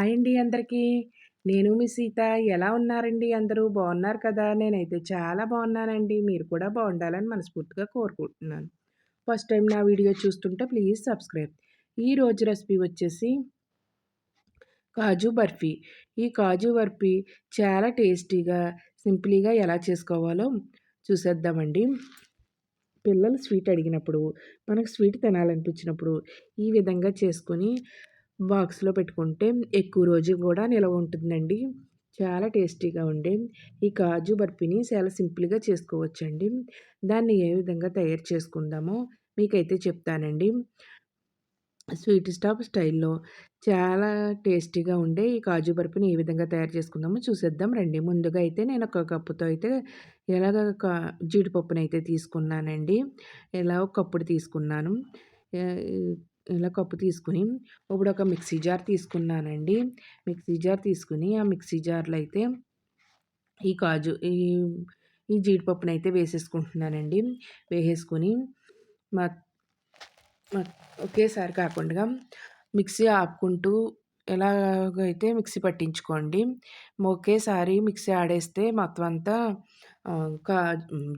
Hi అండి అందరికీ. నేను మీ సీత. ఎలా ఉన్నారండి అందరూ? బాగున్నారు కదా! నేనైతే చాలా బాగున్నానండి మీరు కూడా బాగుండాలని మనస్ఫూర్తిగా కోరుకుంటున్నాను. ఫస్ట్ టైం నా వీడియో చూస్తుంటే ప్లీజ్ సబ్స్క్రైబ్. ఈ రోజు రెసిపీ వచ్చేసి కాజు బర్ఫీ. ఈ కాజు బర్ఫీ చాలా టేస్టీగా, సింపుల్‌గా ఎలా చేసుకోవాలో చూసేద్దామండి. పిల్లలు స్వీట్ అడిగినప్పుడు, మనకు స్వీట్ తినాలనిపించినప్పుడు ఈ విధంగా చేసుకొని బాక్స్‌లో పెట్టుకుంటే ఎక్కువ రోజు కూడా నిలవ ఉంటుందండి. చాలా టేస్టీగా ఉండే ఈ కాజు బర్ఫీని చాలా సింపుల్‌గా చేసుకోవచ్చండి. దాన్ని ఏ విధంగా తయారు చేసుకుందామో మీకైతే చెప్తానండి. స్వీట్ స్టాప్ స్టైల్‌లో చాలా టేస్టీగా ఉండే ఈ కాజు బర్ఫీని ఏ విధంగా తయారు చేసుకుందామో చూసేద్దాం రండి. ముందుగా అయితే నేను ఒక కప్పుతో అయితే ఎలాగ జీడిపప్పునైతే తీసుకున్నానండి. ఎలా ఒక కప్పుడు తీసుకున్నాను. ఇలా కప్పు తీసుకుని ఇప్పుడు ఒక మిక్సీ జార్ తీసుకున్నానండి. మిక్సీ జార్ తీసుకుని ఆ మిక్సీ జార్లో అయితే ఈ కాజు ఈ ఈ జీడిపప్పును అయితే వేసేసుకుంటున్నానండి. వేసేసుకొని మా ఒకేసారి కాకుండా మిక్సీ ఆపుకుంటూ ఎలాగైతే మిక్సీ పట్టించుకోండి ఒకేసారి మిక్సీ ఆడేస్తే మొత్తం అంతా కా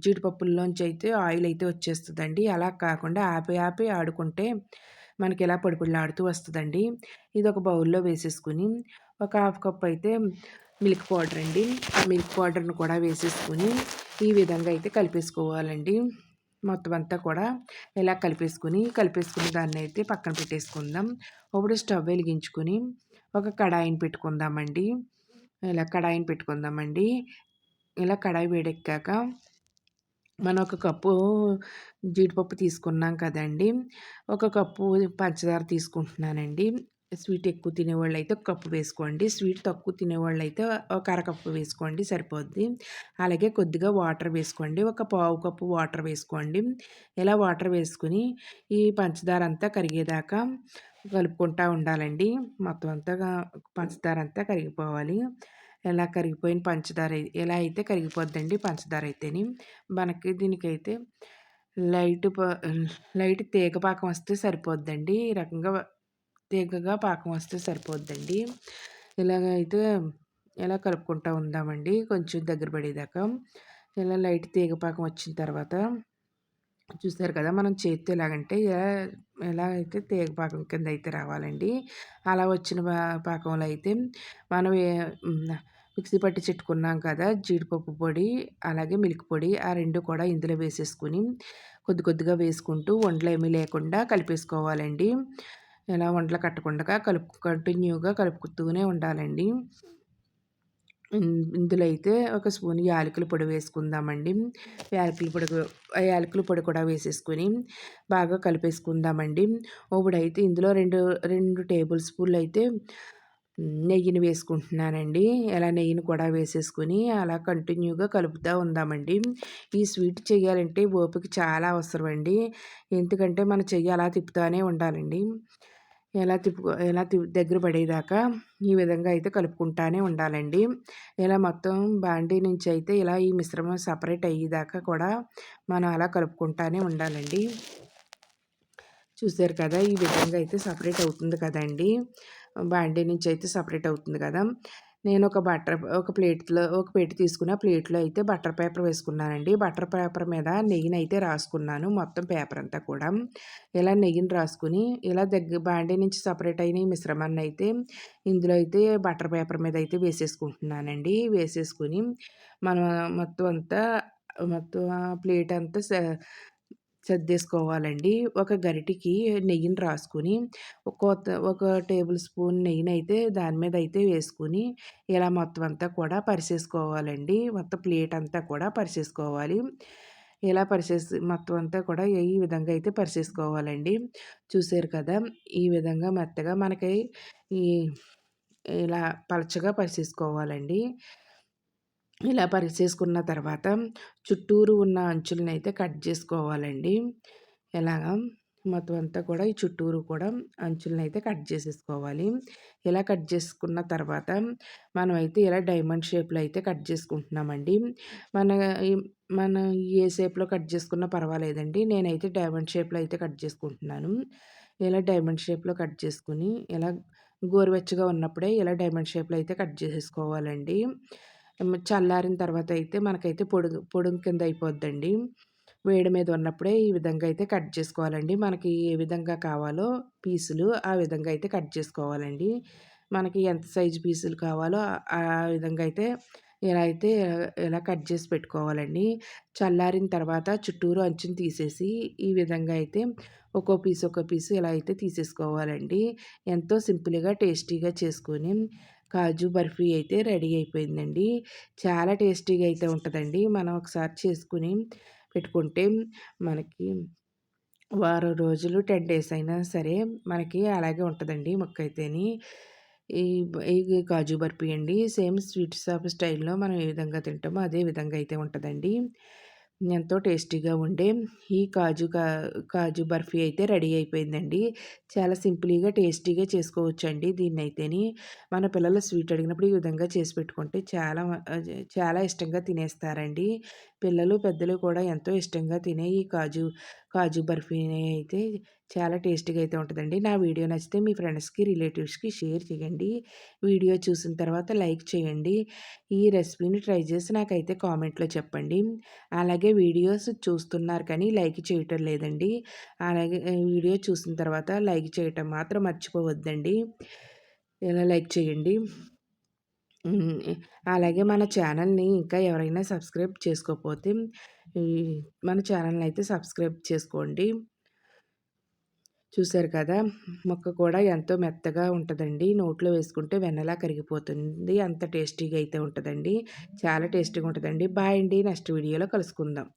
జీడిపప్పుల్లోంచి అయితే ఆయిల్ అయితే వచ్చేస్తుందండి. అలా కాకుండా ఆపి ఆపి ఆడుకుంటే మనకి ఇలా పొడిపొడిలాడుతూ వస్తుందండి. ఇది ఒక బౌల్లో వేసేసుకుని ఒక హాఫ్ కప్ అయితే మిల్క్ పౌడర్ అండి. ఆ మిల్క్ పౌడర్ని కూడా వేసేసుకుని ఈ విధంగా అయితే కలిపేసుకోవాలండి. మొత్తం అంతా కూడా ఇలా కలిపేసుకుని కలిపేసుకున్న దాన్ని అయితే పక్కన పెట్టేసుకుందాం. ఇప్పుడు స్టవ్ వెలిగించుకొని ఒక కడాయిని పెట్టుకుందామండి. ఇలా కడాయిని పెట్టుకుందామండి. ఇలా కడాయి వేడెక్కాక మనం ఒక కప్పు జీడిపప్పు తీసుకున్నాం కదండి. ఒక కప్పు పంచదార తీసుకుంటున్నానండి. స్వీట్ ఎక్కువ తినేవాళ్ళు అయితే ఒక కప్పు వేసుకోండి. స్వీట్ తక్కువ తినేవాళ్ళు అయితే ఒక అరకప్పు వేసుకోండి సరిపోద్ది. అలాగే కొద్దిగా వాటర్ వేసుకోండి. ఒక పావు కప్పు వాటర్ వేసుకోండి. ఇలా వాటర్ వేసుకుని ఈ పంచదార అంతా కరిగేదాకా కలుపుకుంటూ ఉండాలండి. మొత్తం అంతా పంచదార అంతా కరిగిపోవాలి. ఎలా కరిగిపోయిన పంచదార ఎలా అయితే కరిగిపోద్దండి పంచదార అయితేని. మనకి దీనికైతే లైట్ లైట్ తీగ పాకం వస్తే సరిపోద్దండి. ఈ రకంగా తీగగా పాకం వస్తే సరిపోద్దండి. ఇలాగ అయితే ఇలా కలుపుకుంటూ ఉందామండి. కొంచెం దగ్గర పడేదాకా. ఇలా లైట్ తీగ పాకం వచ్చిన తర్వాత చూసారు కదా! మనం చేతితో ఎలాగంటే ఎలా అయితే తీగ పాకం కింద అయితే రావాలండి అలా వచ్చిన పాకంలో అయితే మనం మిక్సీ పట్టి చెట్టుకున్నాం కదా! జీడిపప్పు పొడి అలాగే మిల్క్ పొడి ఆ రెండు కూడా ఇందులో వేసేసుకుని కొద్ది కొద్దిగా వేసుకుంటూ వంటలు ఏమీ లేకుండా కలిపేసుకోవాలండి. ఇలా వంటలు కట్టకుండా కలుపు కంటిన్యూగా కలుపుతూనే ఉండాలండి. ఇందులో అయితే ఒక స్పూన్ యాలకుల పొడి వేసుకుందామండి. యాలకుల పొడి యాలకుల పొడి కూడా వేసేసుకొని బాగా కలిపేసుకుందామండి. ఇప్పుడైతే ఇందులో రెండు రెండు టేబుల్ స్పూన్లు అయితే నెయ్యిని వేసుకుంటున్నానండి. ఇలా నెయ్యిని కూడా వేసేసుకుని అలా కంటిన్యూగా కలుపుతూ ఉందామండి. ఈ స్వీట్ చేయాలంటే ఓపిక చాలా అవసరం అండి ఎందుకంటే మన చెయ్యి అలా తిప్పుతూనే ఉండాలండి. ఎలా తిప్పు ఎలా దగ్గర పడేదాకా ఈ విధంగా అయితే కలుపుకుంటానే ఉండాలండి. ఇలా మొత్తం బాండీ నుంచి అయితే ఇలా ఈ మిశ్రమం సపరేట్ అయ్యేదాకా కూడా మనం అలా కలుపుకుంటానే ఉండాలండి. చూసారు కదా ఈ విధంగా అయితే సపరేట్ అవుతుంది కదండి. బాండీ నుంచి అయితే సపరేట్ అవుతుంది కదా. నేను ఒక బటర్ ఒక ప్లేట్లో ఒక ప్లేట్ తీసుకున్న ప్లేట్లో అయితే బటర్ పేపర్ వేసుకున్నానండి. బటర్ పేపర్ మీద నెయ్యిని అయితే రాసుకున్నాను మొత్తం పేపర్ అంతా కూడా. ఇలా నెయ్యిని రాసుకుని ఇలా దగ్గర బాండీ నుంచి సపరేట్ అయిన మిశ్రమాన్ని అయితే ఇందులో అయితే బటర్ పేపర్ మీద అయితే వేసేసుకుంటున్నానండి. వేసేసుకుని మనం మొత్తం అంతా మొత్తం ప్లేట్ అంతా సర్దేసుకోవాలండి. ఒక గరిటికి నెయ్యిని రాసుకొని ఒక ఒక టేబుల్ స్పూన్ నెయ్యిని అయితే దాని మీద అయితే వేసుకొని ఇలా మొత్తం అంతా కూడా పరిసేసుకోవాలండి మొత్తం ప్లేట్ అంతా కూడా పరిసేసుకోవాలి ఇలా పరిసేసి మొత్తం అంతా కూడా ఈ విధంగా అయితే పరిసేసుకోవాలండి చూసారు కదా ఈ విధంగా మెత్తగా మనకి ఈ ఇలా పలచగా పరిసేసుకోవాలండి ఇలా పరిచేసుకున్న తర్వాత చుట్టూరు ఉన్న అంచులను అయితే కట్ చేసుకోవాలండి. ఎలాగా? మొత్తం అంతా కూడా ఈ చుట్టూరు కూడా అంచులను అయితే కట్ చేసేసుకోవాలి. ఇలా కట్ చేసుకున్న తర్వాత మనం అయితే ఇలా డైమండ్ షేప్లో అయితే కట్ చేసుకుంటున్నామండి. మన మన ఏ షేప్లో కట్ చేసుకున్నా పర్వాలేదండి. నేనైతే డైమండ్ షేప్లో అయితే కట్ చేసుకుంటున్నాను. ఇలా డైమండ్ షేప్లో కట్ చేసుకుని ఇలా గోరువెచ్చగా ఉన్నప్పుడే ఇలా డైమండ్ షేప్‌లో అయితే కట్ చేసేసుకోవాలండి. చల్లారిన తర్వాత అయితే మనకైతే పొడుగు పొడుం కింద అయిపోద్దండి. వేడి మీద ఉన్నప్పుడే ఈ విధంగా అయితే కట్ చేసుకోవాలండి. మనకి ఏ విధంగా కావాలో పీసులు ఆ విధంగా అయితే కట్ చేసుకోవాలండి. మనకి ఎంత సైజు పీసులు కావాలో ఆ విధంగా అయితే ఇలా అయితే ఇలా కట్ చేసి పెట్టుకోవాలండి. చల్లారిన తర్వాత చుట్టూరు అంచుని తీసేసి ఈ విధంగా అయితే ఒక్కో పీస్ ఒక్కో పీసు ఇలా అయితే తీసేసుకోవాలండి. ఎంతో సింపుల్‌గా టేస్టీగా చేసుకొని కాజు బర్ఫీ అయితే రెడీ అయిపోయిందండి. చాలా టేస్టీగా అయితే ఉంటుందండి మనం ఒకసారి చేసుకొని పెట్టుకుంటే మనకి వారం రోజులు 10 డేస్ అయినా సరే మనకి అలాగే ఉంటుందండి ముక్కయితేని. ఈ ఈ కాజు బర్ఫీ అండి. సేమ్ స్వీట్ షాప్ స్టైల్‌లో మనం ఏ విధంగా తింటామో అదే విధంగా అయితే ఉంటుందండి ఎంతో టేస్టీగా ఉండే ఈ కాజు కా కాజు బర్ఫీ అయితే రెడీ అయిపోయిందండి. చాలా సింపుల్‌గా, టేస్టీగా చేసుకోవచ్చు అండి దీన్ని అయితేని మన పిల్లలు స్వీట్ అడిగినప్పుడు ఈ విధంగా చేసి పెట్టుకుంటే చాలా చాలా ఇష్టంగా తినేస్తారండి. పిల్లలు, పెద్దలు కూడా ఎంతో ఇష్టంగా తినే ఈ కాజు కాజు బర్ఫీని అయితే చాలా టేస్టీగా అయితే ఉంటుందండి నా వీడియో నచ్చితే మీ ఫ్రెండ్స్‌కి, రిలేటివ్స్‌కి షేర్ చేయండి. వీడియో చూసిన తర్వాత లైక్ చేయండి. ఈ రెసిపీని ట్రై చేసి నాకైతే కామెంట్‌లో చెప్పండి. అలాగే వీడియోస్ చూస్తున్నారు కానీ లైక్ చేయటం లేదండి. అలాగే వీడియో చూసిన తర్వాత లైక్ చేయటం మాత్రం మర్చిపోవద్దండి. ఇలా లైక్ చేయండి. అలాగే మన ఛానల్‌ని ఇంకా ఎవరైనా సబ్స్క్రైబ్ చేసుకోకపోతే మన ఛానల్‌ని అయితే సబ్స్క్రైబ్ చేసుకోండి. చూసారు కదా! ముక్క కూడా ఎంతో మెత్తగా ఉంటుందండి నోట్లో వేసుకుంటే వెన్నలా కరిగిపోతుంది. అంత టేస్టీగా అయితే ఉంటుందండి చాలా టేస్టీగా ఉంటుందండి బాయ్ అండి. నెక్స్ట్ వీడియోలో కలుసుకుందాం.